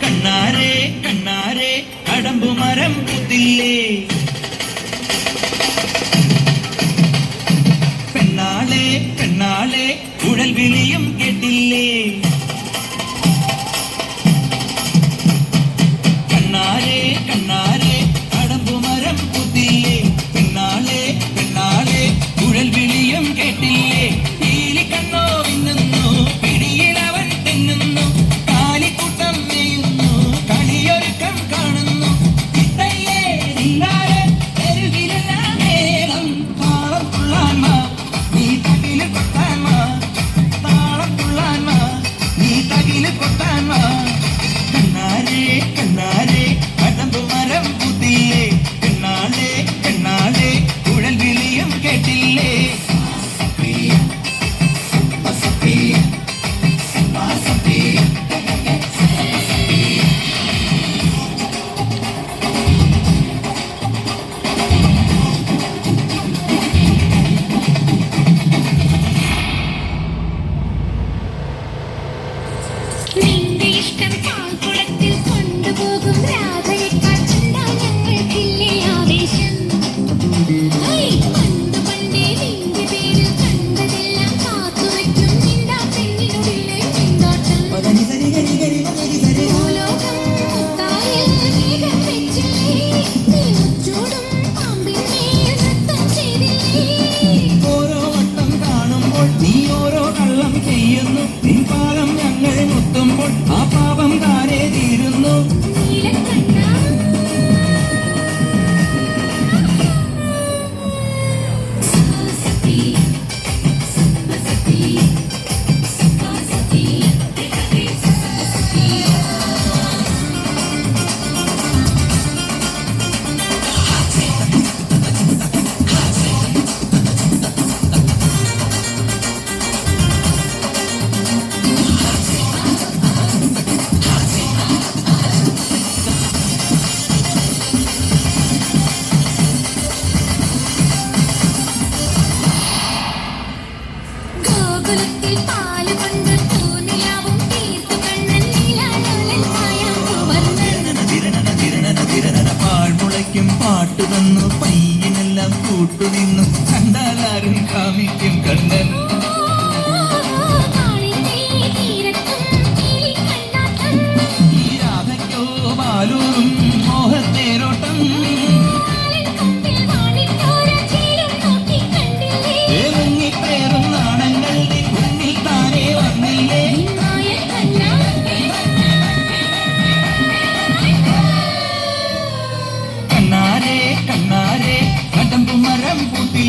കണ്ണാരേ കണ്ണാരേ കടമ്പുമരം പുതില്ലേ പാട്ടു തന്നു പയ്യനെല്ലാം കൂട്ടുനിന്ന്. ವಿಭೂತಿ